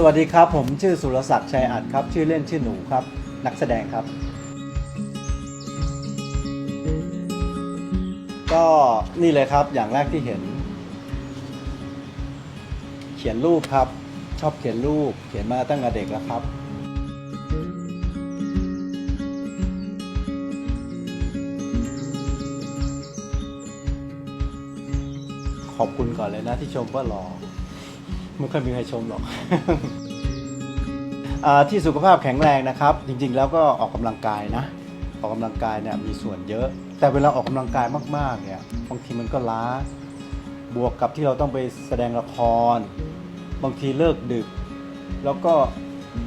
สวัสดีครับ ผมชื่อสุรศักดิ์ชัยอัดครับ ชื่อเล่นชื่อหนูครับ นักแสดงครับ ก็นี่เลยครับอย่างแรกที่เห็น เขียนรูปครับ ชอบเขียนรูป เขียนมาตั้งแต่เด็กแล้วครับ ขอบคุณก่อนเลยนะที่ชมว่าหล่อ ไม่ค่อยมีใครชมหรอกอที่สุขภาพแข็งแรงนะครับ จริงๆ แล้วก็ออกกำลังกายนะ ออกกำลังกายเนี่ยมีส่วนเยอะ แต่เวลาออกกำลังกายมากๆเนี่ยบางทีมันก็ล้า บวกกับที่เราต้องไปแสดงละคร บางทีเลิกดึก แล้วก็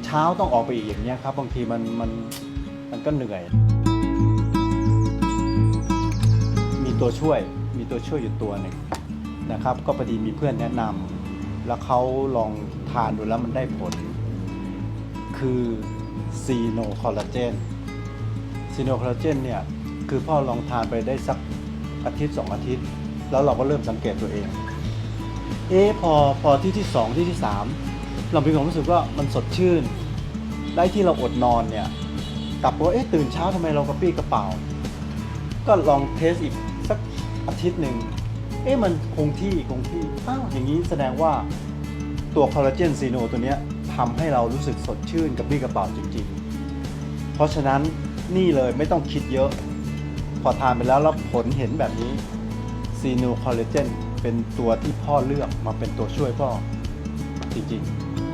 เช้าต้องออกไปอีกอย่างเงี้ยครับบางทีมันมันมันก็เหนื่อย มีตัวช่วยมีตัวช่วยอยู่ตัวหนึ่งนะครับ ก็พอดีมีเพื่อนแนะนำ แล้วเขาลองทานดูแล้วมันได้ผล คือซีโนคอลลาเจนซีโนคอลลาเจนเนี่ย คือพ่อลองทานไปได้สักอาทิตย์สองอาทิตย์ แล้วเราก็เริ่มสังเกตตัวเอง เอ๊ะพอพอที่ที่สองที่ที่สามเรามีความรู้สึกว่ามันสดชื่น ได้ที่เราอดนอนเนี่ยกลับว่าเอ๊ะตื่นเช้าทำไมเรากระปี้กระเป๋า ก็ลองเทสอีกสักอาทิตย์หนึ่ง เอ๊ะมันคงที่คงที่อ้าวอย่างนี้แสดงว่าตัวคอลลาเจนซีโนตัวเนี้ยทำให้เรารู้สึกสดชื่นกับบี้กระเป๋าจริงๆ เพราะฉะนั้นนี่เลยไม่ต้องคิดเยอะ พอทานไปแล้วแล้วผลเห็นแบบนี้ซีโนคอลลาเจนเป็นตัวที่พ่อเลือกมาเป็นตัวช่วยพ่อจริงๆ